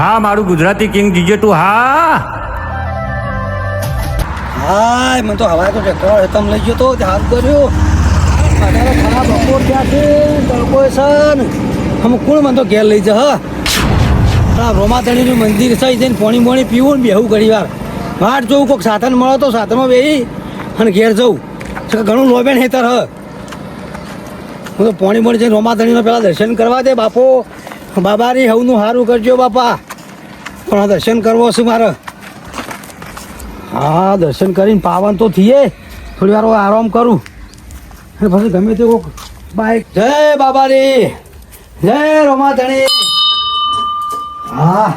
હા, મારું Gujarati king GJ તું, હા. હા મને તો હવાય તો ટ્રેક્ટર તમ લઈ ગયો તો હાથ કર્યો. અત્યારે ખરાબ બપોર થયા છે, તડકો હમ, કોણ મને તો ઘેર લઈ જા હા રોમાધણીનું મંદિર છે, જઈને પોણી પોણી પીવું ને બેહું ઘણી વાર. વાટ જોઉં કોઈક સાધન મળે તો સાધનમાં બેહી અને ઘેર જવું ઘણું લોબેન હેતર હ. હું તો પોણી પોણી જઈને રોમાધણીનો પેલા દર્શન કરવા દે, બાપો. બાબારી, હવનું સારું કરજો, બાપા. પણ દર્શન કરવો છે મારે. હા, દર્શન કરીને પાવન તો થઈએ. થોડી વાર આરામ કરું. અને પછી ગમે તે બાઈક. જય બાબારી. જય રોમાધણી. હા,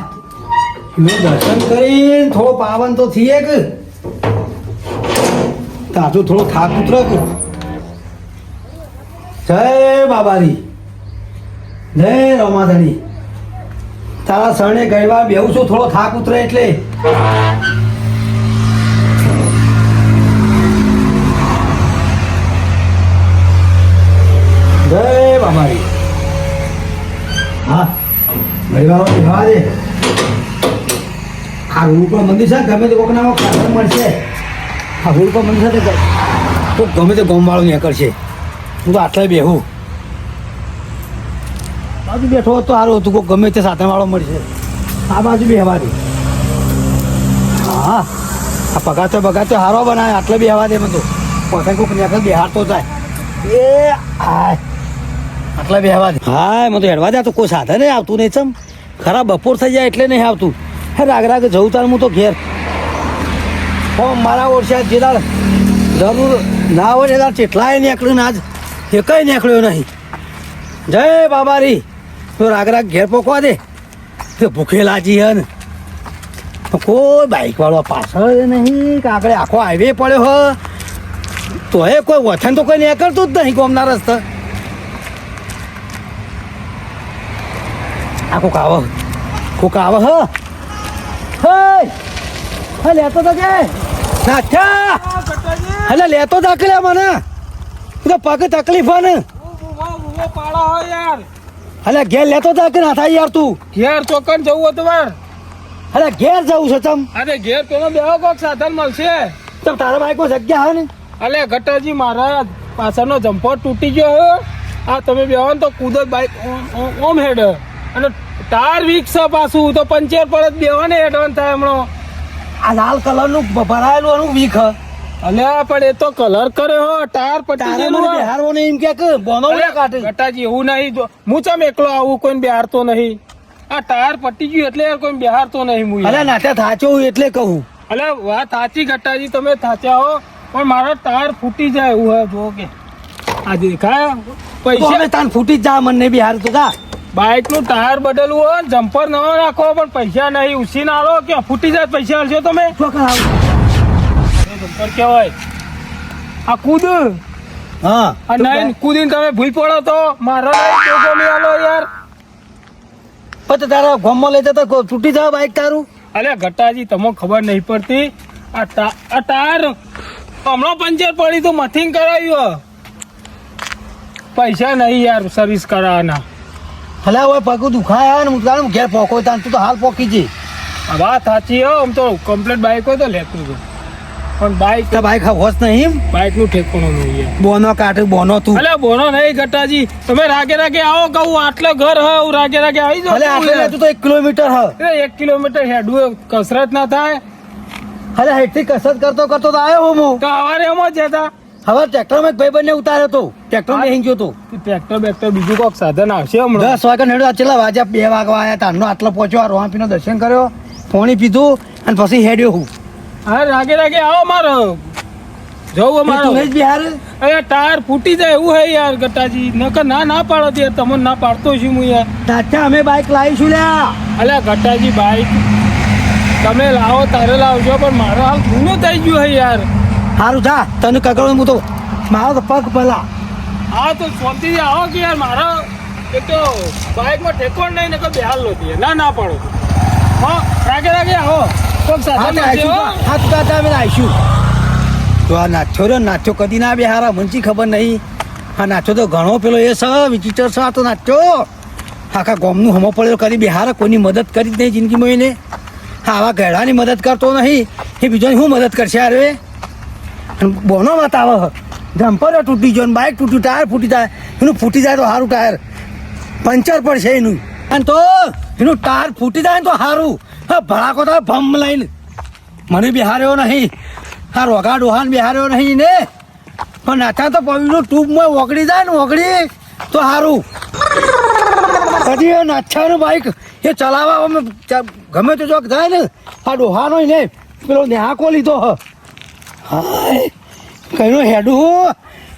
મેં દર્શન કરીને થોડો પાવન તો થઈએ કે. તાજો થોડો થાક ઉતરે કે. જય બાબારી. જય રોમાધણી. તારા શરણે ગયવા બેહું છું થોડો થાક ઉતરે એટલે. જય બાબારી હા ગયવા બેહવા દે આ રોડ મંદિર છે ગમે તે કોકના મળશે. આ રોડ મંદિર છે તે ગમે તે ગોમવાળો નીકળશે. હું તો આટલા બેહું. બાજુ બેઠો તો સારું હતું. કોઈ ગમે તે સાધનવાળો મળશે. આ બાજુ બેહવા દે. હા. આ પગાતો બગાતો હારો બનાવે આટલે બેહવા દે મને તો પોતે કોક નીકળ બેહારતો જાય. એ હાય. આટલા બેહવા દે. હા મને તો હેડવા દે. તો કોઈ સાધન આવતું નહીં, ચમ. ખરા બપોર થઈ જાય એટલે નહીં આવતું. હે, રાગ રાગ જવું તાર હું તો ઘેર. હો, મારા ઓળખ્યા જેદાર જરૂર ના હોય ને કેટલાય નીકળ્યું આજ. એકય નીકળ્યો નહીં. જય બાબારી. તો રાગ રાગ ઘેર પોકવા દે. તો ભૂખે લાજી હે ને કોઈ બાઈક વાળો પાછળ નહીં, કે આગળ આખો હાઈવે પડ્યો હ. તો એ કોઈ વથન તો કોઈ નીકળતું જ નહીં ગોમના રસ્તા. આ કોક આવો. કોક હ. લેતો તો કે. હલે લેતો તો મને પગ તકલીફ ને. હલે ઘેર લેતો તો કે ના થાય યાર તું? ઘેર ચોકન જવું હતું વાર. અલે ઘેર જવું છે તમ અરે ઘેર તો બેહો કોક સાધન મળશે. તમ તારા બાઈકો જગ્યા હે ને? અલે ગટરજી મહારાજ પાછળનો જમ્પર તૂટી ગયો હે. આ તમે બેહો ને તો કુદરત બાઈક ઓમ હેડ. અને ટાયર વીક છે પાછું તો પંચર પર જ બેહો ને હેડવાન થાય હમણાં. આ લાલ કલરનું ભરાયેલું એનું વીખ. હ અલ્યા પણ એ તો કલર કર્યો હો ટાયર પટી ગયેલું બિહારવો નહીં એમ કે બોનો કાઢે. ગટાજી એવું નહીં. હું ચમ એકલો આવું કોઈ બિહારતો નહીં. આ ટાયર પટી ગયું એટલે કોઈ બિહારતો નહીં હું અલે નાતે થાચો હું એટલે કહું. અલે વાત સાચી ગટ્ટાજી તમે થાચ્યા હો પણ મારો ટાયર ફૂટી જાય એવું હે જો કે. આ દેખાય પૈસા તાન ફૂટી જ જા મને બિહાર તો કા બાઇકનું ટાયર બદલવું હોય જમ્પર નવો નાખો પણ પૈસા નહીં. ઉછી ના કે ફૂટી જાય પૈસા આલશો તમે? કેવાય આ કૂદ. હા. આ નહીં કૂદીને તમે ભૂલ પડો તો મારો નહીં જોગો નહીં આલો યાર. પછી તારા ગામમાં લઈ જતા તૂટી જાય બાઈક તારું? અરે ઘટાજી તમને ખબર નહીં પડતી. આ ટાયર હમણાં પંચર પડી તો મથિંગ કરાવ્યું પૈસા નહીં યાર સર્વિસ કરાવવાના હલે હવે પગ દુખાયા ને હું તારું ઘેર પોકો તું તો હાલ પોકી જઈ વાત સાચી હો આમ તો કમ્પ્લેટ બાઇક હોય તો લેતું હતું પણ બાઇક તો બાઈક હોશ નહીં બાઈકનું પણ નહીં બોનો કાઢે બોનો તું. અલે બોનો નહીં ગટ્ટાજી તમે રાગે રાગે આવો કહું આટલે ઘર હ હું રાગે રાગે આવી હલે આટલે જાઉં તું તો એક કિલોમીટર હ. એ એક કિલોમીટર હેડવું કસરત ના થાય. અલે હેઠથી કસરત કરતો કરતો તો આવ્યો હું. તો સવારે એમ જ જતા હવે ટ્રેક્ટરમાં એક ભાઈ બંને ઉતાર્યો તો. ટ્રેક્ટરમાં ગયો તો. ટ્રેક્ટર બેક્ટર બીજું કોઈક સાધન આવશે હમણાં. દસ વાગ્યા નેડો છેલ્લા વાગ્યા? બે વાગવા આવ્યા તારનો આટલો પહોંચ્યો રોહાપીનો દર્શન કર્યો પોણી પીધું અને પછી હેડ્યો હું. હા રાગે રાગે આવો મારો. જવું અમારો તું બિહાર અરે ટાયર ફૂટી જાય એવું હે યાર ગટ્ટાજી નકર ના ના પાડો તે તમને ના પાડતો છું હું યાર. તાતા અમે બાઈક લાવીશું લ્યા. અલ્યા ગટ્ટાજી બાઈક તમે લાવો તારે લાવજો પણ મારો હાલ જૂનો થઈ ગયો હે યાર. સારું થા તને કકડો હું તો મારો તો પગ ભલા. હા તો શાંતિથી આવો કે યાર મારો એક તો બાઈકમાં ઠેકોણ નહીં નકર બેહાલ નહોતી ના ના પાડો. હા રાગે રાગે આવો. કોઈક હા સાધન તો આવશે, આવીશું હો. હા તો તાત્યા અમે આવીશું તો આ કદી ના બે હારા મનથી ખબર નહીં. આ નાથ્યો તો ઘણો પેલો એ છે વિચિત્ર છે આ તો નાથ્યો આખા ગોમનું હમો પડેલો કરી બિહાર કોઈની મદદ કરી જ નહીં જિંદગીમાં એને. હા આવા ગયડાની મદદ કરતો નહીં. એ બીજોની શું મદદ કરશે અરે બોનો વાત આવે હ. જમ્પર તૂટી ગયો ને બાઇક તૂટ્યું ટાયર ફૂટી જાય. એનું ફૂટી જાય તો સારું ટાયર. પંચર પડશે એનું. અને તો એનું ટાયર ફૂટી જાય ને તો સારું ભડાકો તો ભમ લઈને. મને બિહાર્યો નહીં. આ રોગા ડોહાન બિહાર્યો નહીં ને. પણ નાતા તો પવિનું ટ્યુબમાં ઓગળી જાય ને ઓગળી. તો સારું પછી એ નાચ્છાનું બાઈક એ ચલાવવા અમે ગમે તો ચોક જાય ને, આ ડોહાનો ને, પેલો નેહાકો લીધો હ. હાય. કઈનો હેડું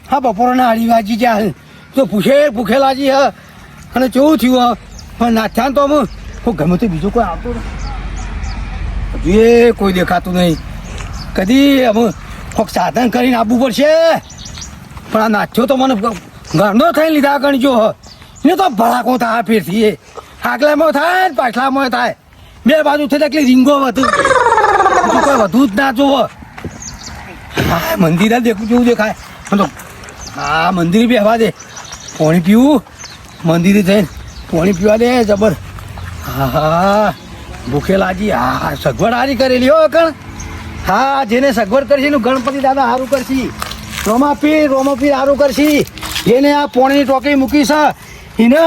હા. બપોરના આડી વાજી જ્યાં તો ભૂખે ભૂખેલાજી હ. અને કેવું થયું હ? પણ નાચ્યા તો અમે ગમે તે બીજું કોઈ આવતું નથી એ કોઈ દેખાતું નહીં. કદી અમે કોઈક સાધન કરીને આપવું પડશે? પણ આ નાચ્યો તો મને ઘરનો થઈને લીધા ગણજો ને તો ભડાકો થાય ફેરથી એ. આગલામાં થાય ને પાછલામાં થાય. બે બાજુ થઈ એટલે રીંગો વધુ. કોઈ વધુ જ ના જોવો હા મંદિર દેખું જેવું દેખાય. તો હા મંદિર બી હવા દે. પાણી પીવું? મંદિરે જઈને પાણી પીવા દે, જબર. હા. હા ભૂખે લાગી હા, સગવડ હારી કરેલી હો કણ હા, જેને સગવડ કરશે એનું ગણપતિ દાદા સારું કરશી. રોમાપીર રોમાપીર સારું કરશી. જેને આ પોણીની ટોકી મૂકી છે, એને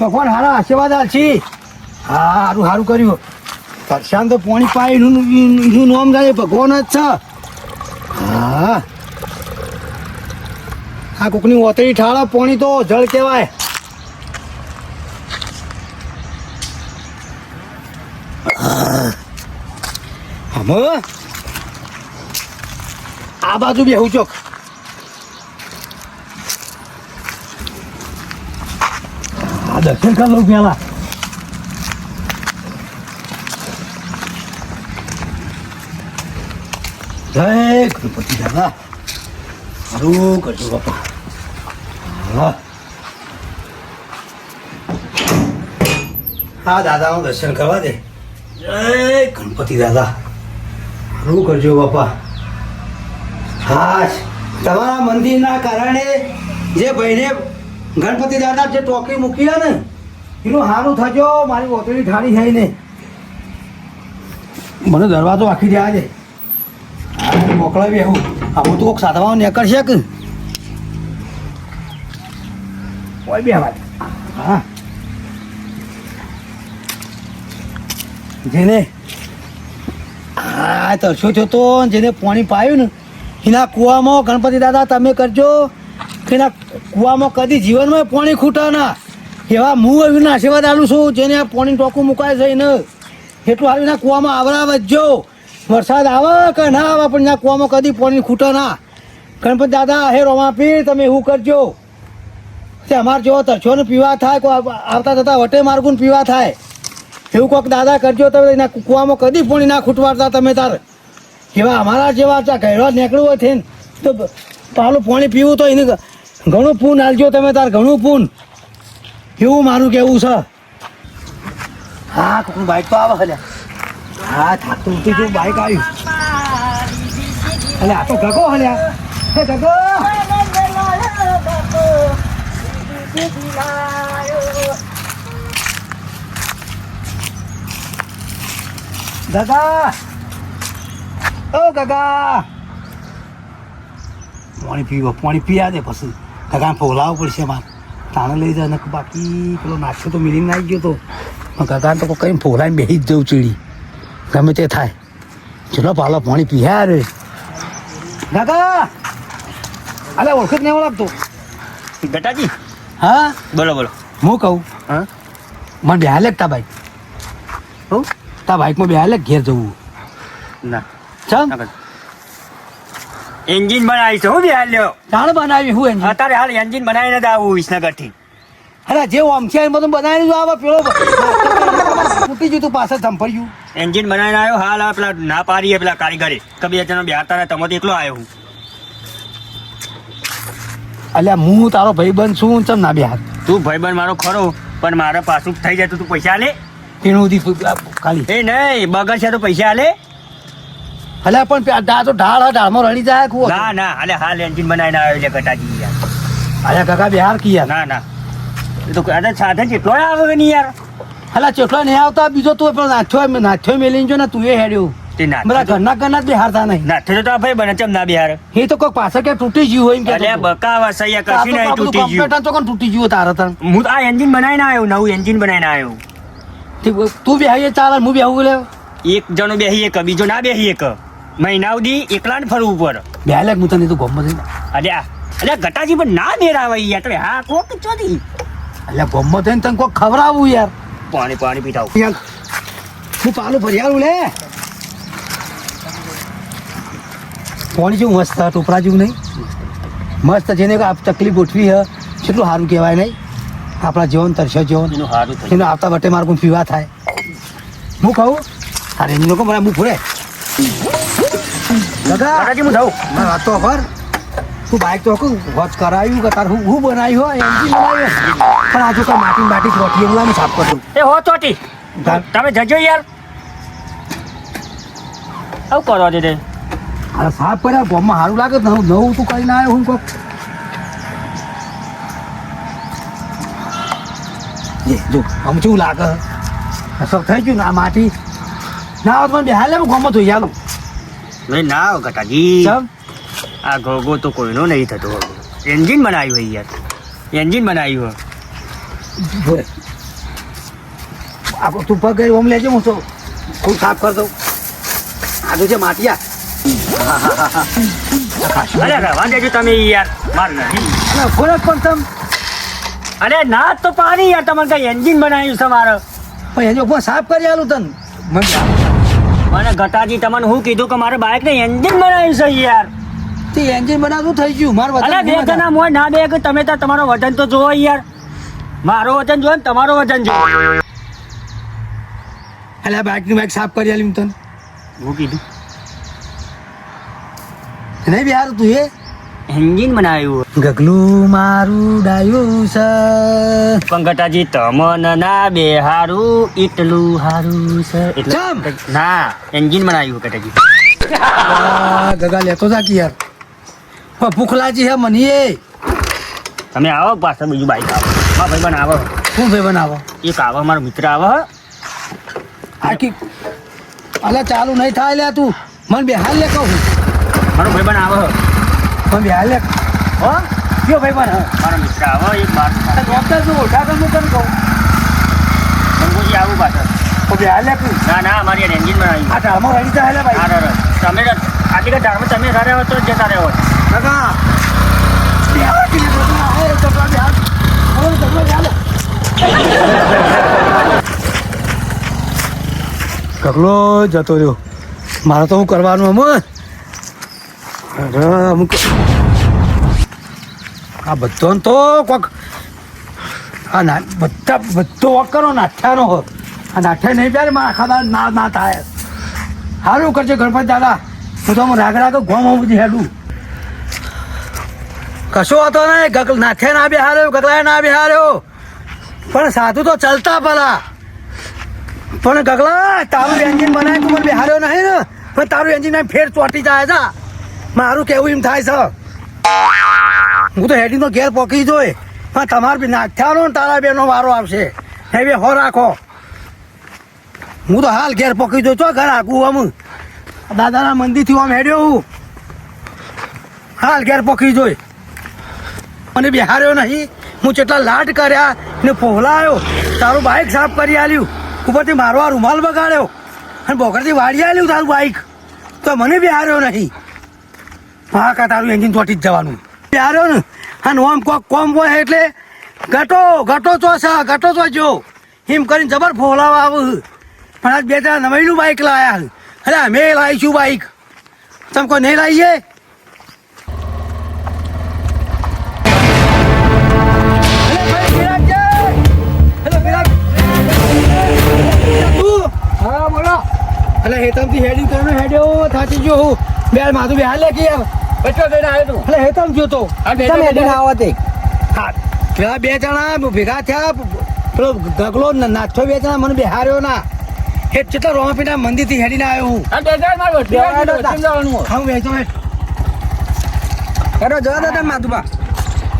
ભગવાન હારા આશીર્વાદ આલશે હા સારું સારું કર્યું. પરસાન તો પોણી પાય, એનું એનું નામ જાય ભગવાન જ છે. હા. આ કોકની ઓતરી ઠાળા, પોણી તો જળ કહેવાય. હમ આ બાજુ બેહું ચોક. આ દર્શન કર લઉં પેલા. જય ગણપતિ દાદા. સારું કરજો બાપા. હા. હા દાદાનું દર્શન કરવા દે. જય ગણપતિ દાદા. શું કરજો બાપા. હા તમારા મંદિરના કારણે જે ભાઈને ગણપતિ દાદા જે ટોકી મૂકી ને, એનું સારું થજો, મારી ઓતરી ઠાણી થઈ ને મને દરવાજો આખી રહ્યા છે. મોકલાવી આવું. આવું તો કોક સાધવાનું નીકળશે કે? કોઈ બી વાત હા. જેને આ તરસો થયો તો? જેને પાણી પાયું ને, એના કૂવામાં ગણપતિ દાદા તમે કરજો. એના કૂવામાં કદી જીવનમાં પાણી ખૂટા ના એવા હું એવીના આશીર્વાદ આલું છું, જેને આ પાણી ટોકું મુકાય છે ને એટલું હાલ એના કૂવામાં આવરા વધજો. વરસાદ આવે કે ના આવે, પણ એના કૂવામાં કદી પાણી ખૂટા ના ગણપતિ દાદા, હે રોમાપીર, તમે એવું કરજો. અમારે જેવો તરછો ને પીવા થાય આવતા જતા વટે માર્ગું ને પીવા થાય. એવું કોઈક દાદા કરજો તમે એના કૂવામાં કદી પણ ના ખૂટવાડતા તમે તાર એવા અમારા જેવા ચા ઘેરો નીકળવું હોય થઈને ને તો પાલું પાણી પીવું તો એને ઘણું પૂન આલજો તમે તાર ઘણું પૂન એવું મારું કેવું છે હા કોકનું બાઈક તો આવે હલ્યા હા થાકતું ઉઠી જેવું બાઈક આવ્યું અલે આ તો ગગો હલ્યા હે ગગો ગગા ઓ ગગા પાણી પીવો પાણી પીયા દે પછી. ગગા ફોલાવવું પડશે મારે. તાણે લઈ જાય બાકી પેલો નાખ્યો તો મિલિંગ આવી ગયો તો. ગગાને તો કઈ ફોલાઈને બેસી જ જવું ચીડી. ગમે તે થાય. ચલો પાલો પાણી પીયા રે. ગગા ઓળખ જ નહીં ઓળખતો બેટાજી? હા? બોલો બોલો. હું કહું? હા? મને બેહાર લેખતા ભાઈ. હું? તા બાઈકમાં બેહાર લે ઘેર જવું. ના. ચમ એન્જિન બનાવી છે હું બી હાલ લ્યો? તાણ બનાવી હું એન્જિન. અત્યારે હાલ એન્જિન બનાવીને જ આવું વિસનગરથી અરે જે ઓમથી આવીને બધું બનાવીને આવે પેલો તૂટી ગયું તું પાછળ સંભળ્યું એન્જિન બનાવીને આવ્યો હાલ આ પેલા ના પાડીએ પેલા કારીગરે. કબી અચાનક બિહારતા તમે તો એકલો આવ્યો હું. અલ્યા હું તારો ભાઈ બંધ છું ચમ ના બિહાર તું ભાઈબંધ મારો ખરો પણ મારે પાછું થઈ જાય તો તું પૈસા આલે સુધી ખાલી. એ નહીં તો પૈસા આલે. અલ્યા પણ પે- તો ઢાળ હા, ઢાળમાં રણી જાય કુવો. ના ના હાલે હાલ એન્જિન બનાવીને આવ્યો એટલે ગટાજી યાર. અલ્યા કાકા બિહાર કી યાર? ના ના. એ તો અરે કેટલો આવે કે નહીં યાર? અલા ચેટલો નહીં આવતા બીજો તું પણ નાથ્યો નાથ્યો મેલીને જો ને તું એ હેડ્યો. તે બધા ઘરના ઘરના જ બિહારતા નહીં. નાથે તો આ ભાઈ બને ચમ ના બિહાર? એ તો કોઈ પાછળ કે તૂટી ગયું હોય એમ કે અલ્યા બકા વસૈયા કશું નહીં તૂટી ગયું. તો કોણ તૂટી ગયું તારે તને હું આ એન્જિન બનાવીને આવ્યો નવું એન્જિન બનાવીને આવ્યો. તું બે આવીએ ચાલે હું બે આવું લે એક જણો બેહી એક બીજો ના બેહી એક મહિના સુધી એકલા ને ફરવું ઉપર. બે લે હું તને તું ગોમ અરે અરે ગટાજી પણ ના મેળાવે યાર. તમે હા કોક ચોથી એટલે ગોમ હોય ને તને કોઈ ખવડાવું યાર. પાણી પાણી પીતા આવું. યાર હું પાલું ભરી લે. પાણી જેવું મસ્ત ટોપરા જેવું નહીં. મસ્ત જેને તકલીફ ઉઠવી હે કેટલું સારું કહેવાય નહીં. આપણા જીવન તરશે જીવન. એનું સારું થયું. એને આવતા વટે મારું કોઈ પીવા થાય. હું કહું અરે એમ લોકો મને હું ફૂરે હું જાઉં. મારી વાત તો ખબર તું બાઇક તો કહું વોચ કરાવ્યું કે તારું હું બનાવ્યું હોય એન્જિન બનાવ્યું પણ આજુ કાંઈ માટી માટી રોટી એવું સાફ કરું. એ હો ચોટી. તમે જજો યાર. આવું કરો દે અરે સાફ કર્યા ગોમમાં સારું લાગે નવું તું કરીને આવ્યો હું કોક એ જો આમ કેવું લાગે? અસર થઈ ગયું ને આ માટી? ના હોત મને બેહાલે હું ધોઈ આલું નહીં ના આવો ચમ? આ ગોગો તો કોઈનો નહીં થતો એન્જિન બનાવ્યું હોય યાર. એન્જિન બનાવ્યું હોય. આ તું પગ ગઈ ઓમ લેજે હું તો ખૂબ સાફ કર દઉં. આ તો છે માટિયા. અરે દેજો તમે યાર. માર નહીં. ફરક પણ તમ? અરે ના તો પાણી યાર તમને કઈ એન્જિન બનાવ્યું છે મારે? પણ એની પણ સાફ કરી આલું તન. મને ઘટાજી તમને હું કીધું કે મારે બાઇક ને એન્જિન બનાવ્યું છે યાર. તે એન્જિન બનાવતું થઈ ગયું મારું અરે બે વજન મોય ના બે કે તમે તો તમારો વજન તો જોવો યાર. મારો વજન જોવો ને તમારો વજન જોવો. એટલે બાઇકની બાઇક સાફ કરી આલી તને. હું કીધું. નહીં બિહાર તું એ? એન્જિન બનાવ્યું ગગલું મારું ડાયું છે. પણ તમન ના બે હારું એટલું હારું છે? એટલે ના એન્જિન બનાવ્યું કટાજી આ ગગા લેતો જા કે યાર પણ ભૂખલાજી હે મને એ. તમે આવો પાછળ બીજું બાઈક આવો. હા ભાઈ બન આવો. શું ભાઈ બનાવો એક આવો મારો મિત્ર આવો આખી અલા ચાલુ નહીં થાય લે તું. મને બેહાલ લે કહું. મારો ભાઈ બન મને બેહાલ હો? કયો ભાઈ બન મારો મિત્ર આવો એક બાર. ડોક્ટર તું ઓઢા કર હું તને કહું? ગંગોજી આવું પાછળ તો બેહાલ લે તું? ના ના મારી એન્જિન બનાવ્યું આ રેડી થાય હાલે ભાઈ. હા તમે આટલી કે ધારમાં તમે સારા હો તો જ જતા રહો. ગગા બેહાલ કે લે બધું આ એ તો બેહાલ હવે તો બેહાલ કકલો જતો રહ્યો. મારે તો હું કરવાનું અમર અમુક આ બધો તો કોક આ ના બધા બધો વોક કરો નાઠ્યાનો હો. આ નાઠ્યા નહીં પ્યારે, મારા ખાધા ના ના થાય. સારું કરજે ગણપતિ દાદા. હું તો રાગ રાગ ગોમ બધી હેડું. કશો હતો ને ગગલ નાથે ના બિહાર્યો ગગલાએ ના બિહાર્યો. પણ સાધુ તો ચાલતા પેલા પણ ગગલા તારું એન્જિન તું મને બિહાર્યો નહીં ને? પણ તારું એન્જિન ફેર ચોટી જાય છે મારું કેવું એમ થાય છે? હું તો હેડી નો ઘેર પોકી જોઈ. હા, તમારે બી નાખ્યાનો તારા બેનો વારો આવશે. બે, હો રાખો. હું તો હાલ ઘેર પોકી જોઈ. છો ઘર આખું આમ? દાદાના મંદિરથી આમ હેડ્યો હું. હાલ ઘેર પોકી જોઈ. મને બિહાર્યો નહીં. હું જેટલા લાટ કર્યા ને ફોહલાયો, તારું બાઇક સાફ કરી આલ્યું. ઉપરથી મારો આ રૂમાલ બગાડ્યો. અને બોકરથી વાળી આલ્યું તારું બાઇક તો મને બિહાર્યો નહીં. હા, કા તારું એન્જિન ચોટી જ જવાનું. બિહાર્યો ને અને ઓમ કોક કોમ હોય એટલે ઘટો ગટો ચો છે ગટો ચો જો. એમ કરીને જબર ફોલાવા આવું પણ આજ બે જણા નવાઈનું બાઇક લાયા અરે, અમે લાવીશું બાઇક તમે કોઈ નહીં લાવીએ અલે હેતમથી હેડી તો હેડ્યો થાચી જો હું. બે માથું બે હાલે કે બચો થઈને આવ્યો તું. અલે હેતમ ગયો તો તમે હેડીને આવો તે. હા. પેલા બે જણા ભેગા થયા પેલો ઢગલો ન- નાથો બે જણા મને બેહાર્યો ના. એ ચેટલા રોમાપીના મંદિરથી હેડીને આવ્યો હું. આ ડેઝર્ટમાં વસ્તી બેવા આવી, હતા. વસ્તીમાં જવાનું હોય. ખાઉં બેસો હેઠ હેડો જવા દો તમે માધુબા.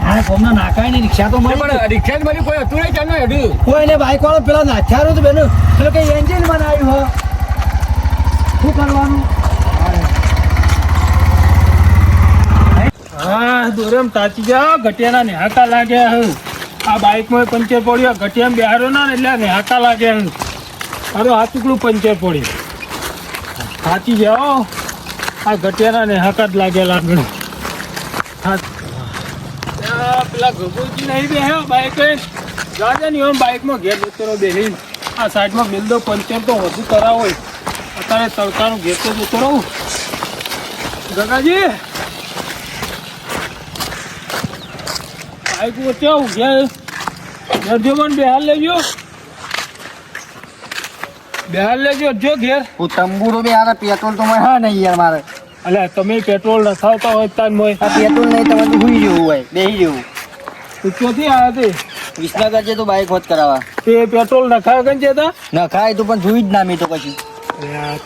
હા કોમનો નાખાય ને રિક્ષા તો મળી પણ રિક્ષા મળી કોઈ હતું નહીં ચાલુ હેડ્યું? કોઈને બાઈક વાળો પેલા નાખ્યારો તો બેનો. પેલો કઈ એન્જિન બનાવ્યું હો. શું કરવાનું? હા, દોરેમ તાચી જા, ઘટિયાના નેહાકા લાગ્યા હું. આ બાઇકમાં પંચર પડ્યો, ઘટિયામાં બેહારો ના ને એટલે આ નેહાકા લાગ્યા હે. અરે ટુકડું પંચર પડ્યું. તાચી જાઓ આ ઘટિયાના નેહાકા જ હા. આ પેલા ગગુજી નહીં બેહ્યો બાઇક નહીં હોય બાઇકમાં ઘેર જતો રહો આ સાઈડમાં બિલ પંચર તો વધુ કરાવો. અત્યારે તડકાનું ઘેર તો જતો રહું. ગગાજી! બાઈક વચ્ચે આવું ઘેર મને બેહાર લેજો. બેહાર લેજો જો ઘેર. હું તંબુરો બે આ પેટ્રોલ તો હા નહીં યાર મારે. અલે તમે પેટ્રોલ નખાવતા હોય તાન મોય. આ પેટ્રોલ નહીં તમારે હુઈ જવું હોય બેહી જવું. તું ક્યાંથી આવ્યા તે? વિસનગર છે તો બાઈક હોત કરાવવા. તે પેટ્રોલ નખાય કઈ જતા? તા નખાય તો પણ જોઈ જ ના મેં તો પછી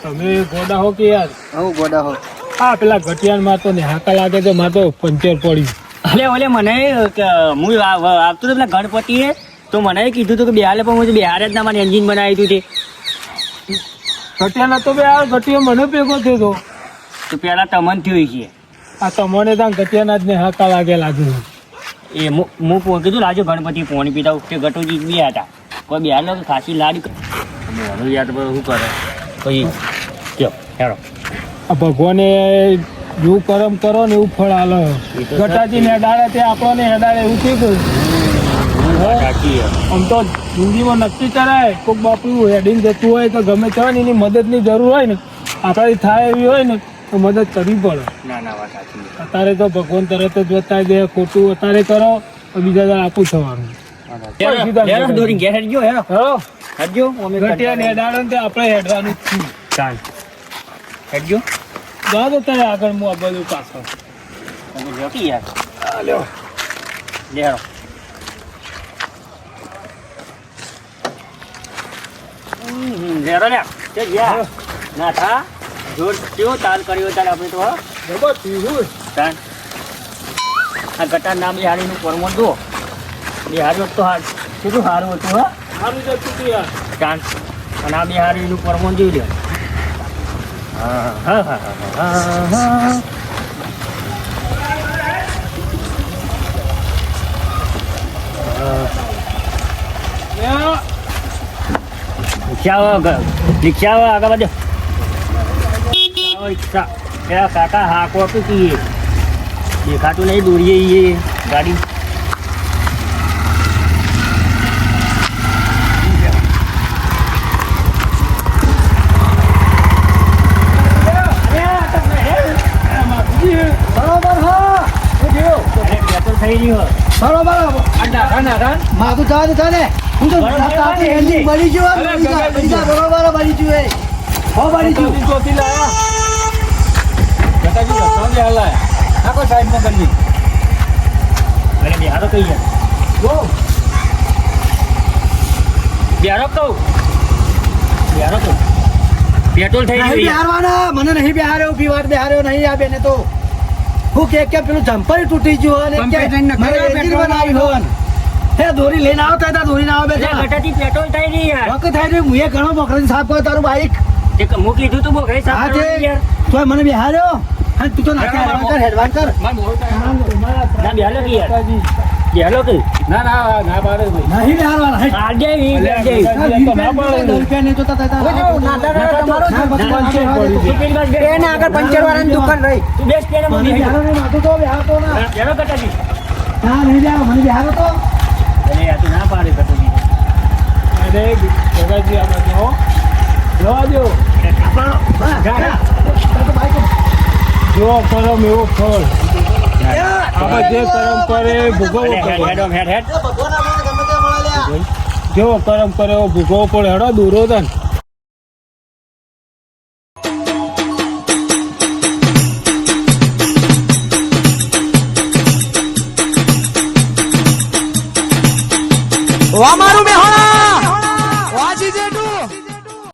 તમે ગોડા હો કે યાર? હું ગોડા હો. હા પેલા ઘટિયાનમાં તો ને હાકા લાગે તો મારે તો પંચર પડ્યું અલે ઓલે મને હું આવતો હતો પેલા ગણપતિએ તો મને કીધું હતું કે બિહારે પણ હું બિહારે જ ના મારી એન્જિન બનાવી દીધું. તે ઘટિયાના તો બે આ ઘટિયો મને ભેગો થયો તો. તો પેલા તમન થયું છે આ તમને ત્યાં ઘટિયાના જ ને હાકા લાગે લાગે. એ મુ- હું કીધું લાજો ગણપતિ પાણી પીતા વખતે ગટોજી બી હતા કોઈ બિહાર તો ખાસી લાડી મોનું યાદ શું કરે? પછી કયો હેરો આ ભગવાને જેવું કરમ કરો ને એવું ફળ આલો. ગટાજી ને હેડાડે તે આપણને હેડાડે એવું થઈ ગયું આમ તો જિંદગીમાં નક્કી કરાય કોઈક બાપુ હેડીને જતું હોય તો ગમે તે હોય ને એની મદદની જરૂર હોય ને આપણાથી થાય એવી હોય ને તો મદદ કરવી પડે. ના ના વાત સાચી અત્યારે તો ભગવાન તરત જ બતાવી દે ખોટું અત્યારે કરો તો બીજા દર આપું થવાનું. આપણે હેડવાનું જ છે ચાલ. હેડજો. જા તો તારે આગળ હું આ બધું પાછળ જો યાર. લે હેરો. હમ, હેરો લે. તે ગયા. ના થા. જોર કેવો તાલ કર્યો તાલ આપણે તો? પીવું તાન. આ ગટાર ના બિહારીનું પરમો જો બિહારી તો હાર કેટલું સારું હતું હા સારું જતું હતું યાર અને આ બિહારીનું પરમો જોઈ લે હા હા હા હા હા હા ને રિક્ષા આવો ગ- રિક્ષા આવો આગળ વધો આવો રિક્ષા પેલા કાકા હાકો આપી કહીએ દેખાતું નહીં દોરીએ ઈએ ગાડી બરોબર હા હું ગયો અરે થઈ રહ્યું બરોબર માથું થવા દે તને હું તો તાતી એન્જિન બળી ગયું ગયું, ગયું, બરોબર બળી ગયું એ હો બળી ગયું ચોથી લાયા ગટાજી રસ્તા બી હાલ. લાયા નાખો સાઈડમાં અરે બિહારો કઈ જાય ગો બિહારો કહું બિહારો કહું પેટ્રોલ થઈ ગયું. બિહારવાના મને નહીં બિહાર્યો પીવાર બિહાર્યો નહીં આ બેને તો. હું કે કે પેલું જમ્પર તૂટી ગયું અને કે મારે એન્જિન બનાવી હોવાનું હે દોરી લઈને આવતા હતા દોરી ના આવે અરે ઘટાથી પેટ્રોલ થાય નહીં યાર. વખત થાય નહીં હું એ ઘણો મોકલીને સાફ કર્યો તારું બાઈક. તે મૂક લીધું તું બોકરે સાફ હા યાર. તો મને બિહાર્યો હા તું તો નાખે હેડવાન કર. હેડવાન કર ના બિહારો કે યાર? કે ના ના ના પાડે નહીં બિહારવાના હે. આ ઈ. ના, જો, ના, તમારો પંચર. તું દુકાન રહી. બેસ મને ના. જાઉં. બિહારો ના, નહીં બિહારો, મને બિહારો તો. અરે યાર, તું ના પાડે ગટારથી. અરે ગટાજી આ જો કરમ એવો ફળ આપણે જે કરમ. જેવો કરમ કરે એવો ભોગવવો પડે હેડો દૂરો તન અમારું